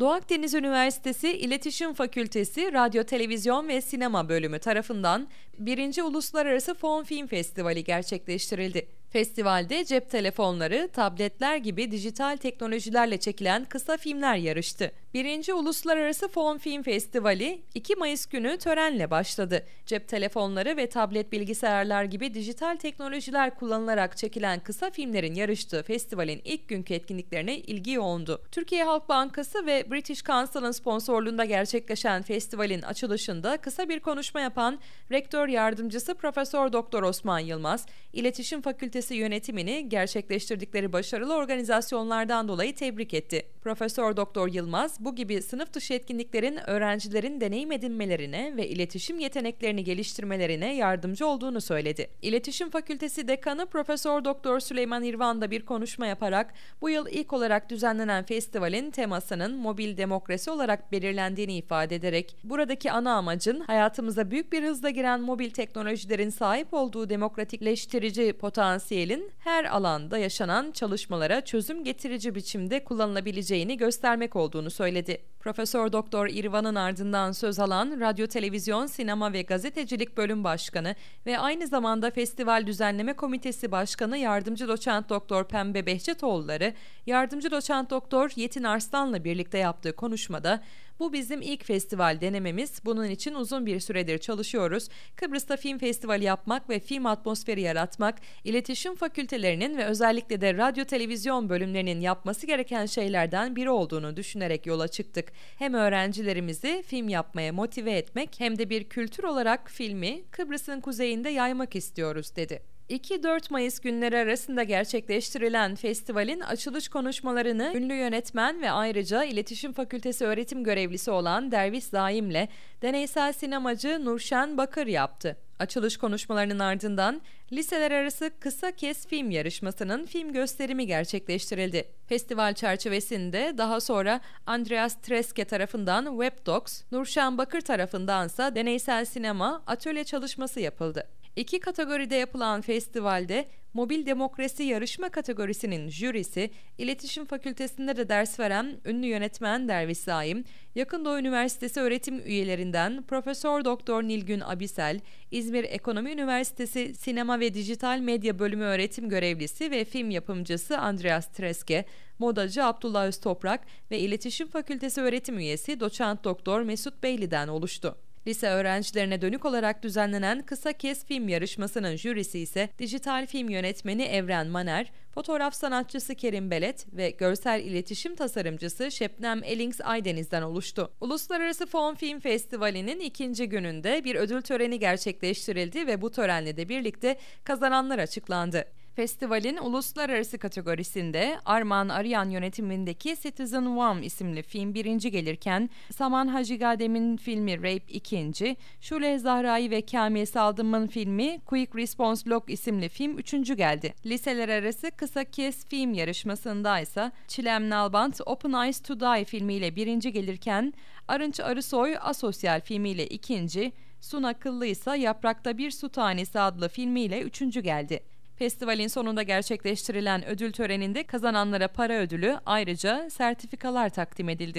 Doğu Akdeniz Üniversitesi İletişim Fakültesi Radyo, Televizyon ve Sinema Bölümü tarafından 1. Uluslararası Fon Film Festivali gerçekleştirildi. Festivalde cep telefonları, tabletler gibi dijital teknolojilerle çekilen kısa filmler yarıştı. 1. Uluslararası Fon Film Festivali 2 Mayıs günü törenle başladı. Cep telefonları ve tablet bilgisayarlar gibi dijital teknolojiler kullanılarak çekilen kısa filmlerin yarıştığı festivalin ilk günkü etkinliklerine ilgi yoğundu. Türkiye Halk Bankası ve British Council'ın sponsorluğunda gerçekleşen festivalin açılışında kısa bir konuşma yapan Rektör Yardımcısı Profesör Doktor Osman Yılmaz, İletişim Fakültesi yönetimini gerçekleştirdikleri başarılı organizasyonlardan dolayı tebrik etti. Profesör Doktor Yılmaz bu gibi sınıf dışı etkinliklerin öğrencilerin deneyim edinmelerine ve iletişim yeteneklerini geliştirmelerine yardımcı olduğunu söyledi. İletişim Fakültesi Dekanı Profesör Doktor Süleyman İrvan da bir konuşma yaparak bu yıl ilk olarak düzenlenen festivalin temasının mobil demokrasi olarak belirlendiğini ifade ederek buradaki ana amacın hayatımıza büyük bir hızla giren mobil teknolojilerin sahip olduğu demokratikleştirici potansiyelin her alanda yaşanan çalışmalara çözüm getirici biçimde kullanılabileceğini göstermek olduğunu söyledi. Profesör Doktor İrvan'ın ardından söz alan Radyo, Televizyon, Sinema ve Gazetecilik Bölüm Başkanı ve aynı zamanda Festival Düzenleme Komitesi Başkanı Yardımcı Doçent Doktor Pembe Behçetoğulları, Yardımcı Doçent Doktor Yetin Arslan'la birlikte yaptığı konuşmada bu bizim ilk festival denememiz. Bunun için uzun bir süredir çalışıyoruz. Kıbrıs'ta film festivali yapmak ve film atmosferi yaratmak, iletişim fakültelerinin ve özellikle de radyo televizyon bölümlerinin yapması gereken şeylerden biri olduğunu düşünerek yola çıktık. Hem öğrencilerimizi film yapmaya motive etmek hem de bir kültür olarak filmi Kıbrıs'ın kuzeyinde yaymak istiyoruz dedi. 2-4 Mayıs günleri arasında gerçekleştirilen festivalin açılış konuşmalarını ünlü yönetmen ve ayrıca İletişim Fakültesi öğretim görevlisi olan Derviş Zaim'le deneysel sinemacı Nurşen Bakır yaptı. Açılış konuşmalarının ardından liseler arası kısa kes film yarışmasının film gösterimi gerçekleştirildi. Festival çerçevesinde daha sonra Andreas Treske tarafından Webdocs, Nurşen Bakır tarafındansa deneysel sinema atölye çalışması yapıldı. İki kategoride yapılan festivalde Mobil Demokrasi Yarışma kategorisinin jürisi, İletişim Fakültesinde de ders veren ünlü yönetmen Derviş Zaim, Yakın Doğu Üniversitesi öğretim üyelerinden Profesör Doktor Nilgün Abisel, İzmir Ekonomi Üniversitesi Sinema ve Dijital Medya Bölümü öğretim görevlisi ve film yapımcısı Andreas Treske, modacı Abdullah Öztoprak ve İletişim Fakültesi öğretim üyesi Doçent Doktor Mesut Beyli'den oluştu. Lise öğrencilerine dönük olarak düzenlenen kısa kes film yarışmasının jürisi ise dijital film yönetmeni Evren Maner, fotoğraf sanatçısı Kerim Belet ve görsel iletişim tasarımcısı Şebnem Elings Aydeniz'den oluştu. Uluslararası Fon Film Festivali'nin ikinci gününde bir ödül töreni gerçekleştirildi ve bu törenle de birlikte kazananlar açıklandı. Festivalin uluslararası kategorisinde Arman Aryan yönetimindeki Citizen One isimli film birinci gelirken Saman Hacigadem'in filmi Rape ikinci, Şule Zahrai ve Kamil Saldım'ın filmi Quick Response Log isimli film üçüncü geldi. Liseler arası kısa kes film yarışmasında ise Çilem Nalbant Open Eyes to Die filmiyle birinci gelirken Arınç Arısoy Asosyal filmiyle ikinci, Sun Akıllı ise Yaprakta Bir Su Tanesi adlı filmiyle üçüncü geldi. Festivalin sonunda gerçekleştirilen ödül töreninde kazananlara para ödülü ayrıca sertifikalar takdim edildi.